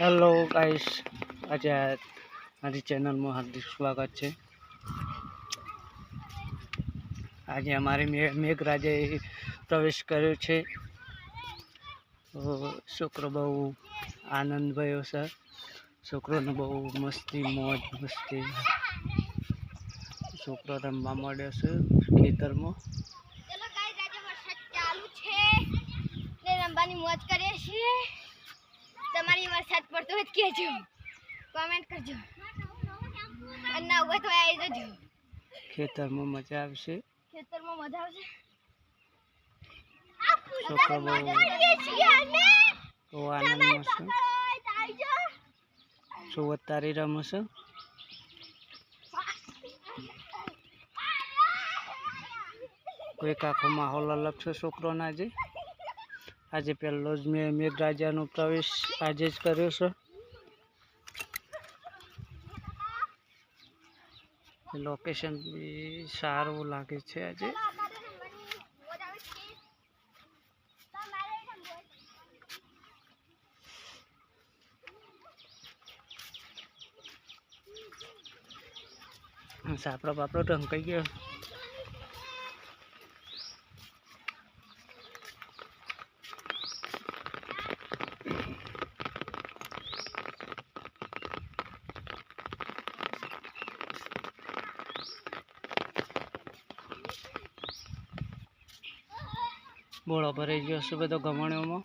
Hello guys આજે મારી ચેનલમાં હાર્દિક સ્વાગત છે. આજે અમારે મે- મેઘરાજાએ પ્રવેશ કર્યો છે. છોકરો બહુ આનંદ ભયો છે. છોકરોને બહુ મસ્તી, મોજ, મસ્તી. છોકરો રમવા મળ્યો છે ખેતરમાં. રમવાની મોજ કરીએ છીએ. તમારી વરસાદ પડતો હોય કહેજો. કોમેન્ટ કરજો. અને ના હોય તો આવી જજો. ખેતરમાં મજા આવશે? ખેતરમાં મજા આવશે? બહુ આનંદમાં છે શું તારી રમશે? કોઈક આખો માહોલ અલગ છે છોકરોના આજે આજે પહેલો જ મેં મેઘરાજાનો પ્રવેશ આજે જ કર્યો છે. લોકેશન બી સારું લાગે છે આજે. સાપડો બાપડો, ઢંકાઈ ગયો. બોળો ભરાઈ ગયો છે બધો ગમણીઓમાં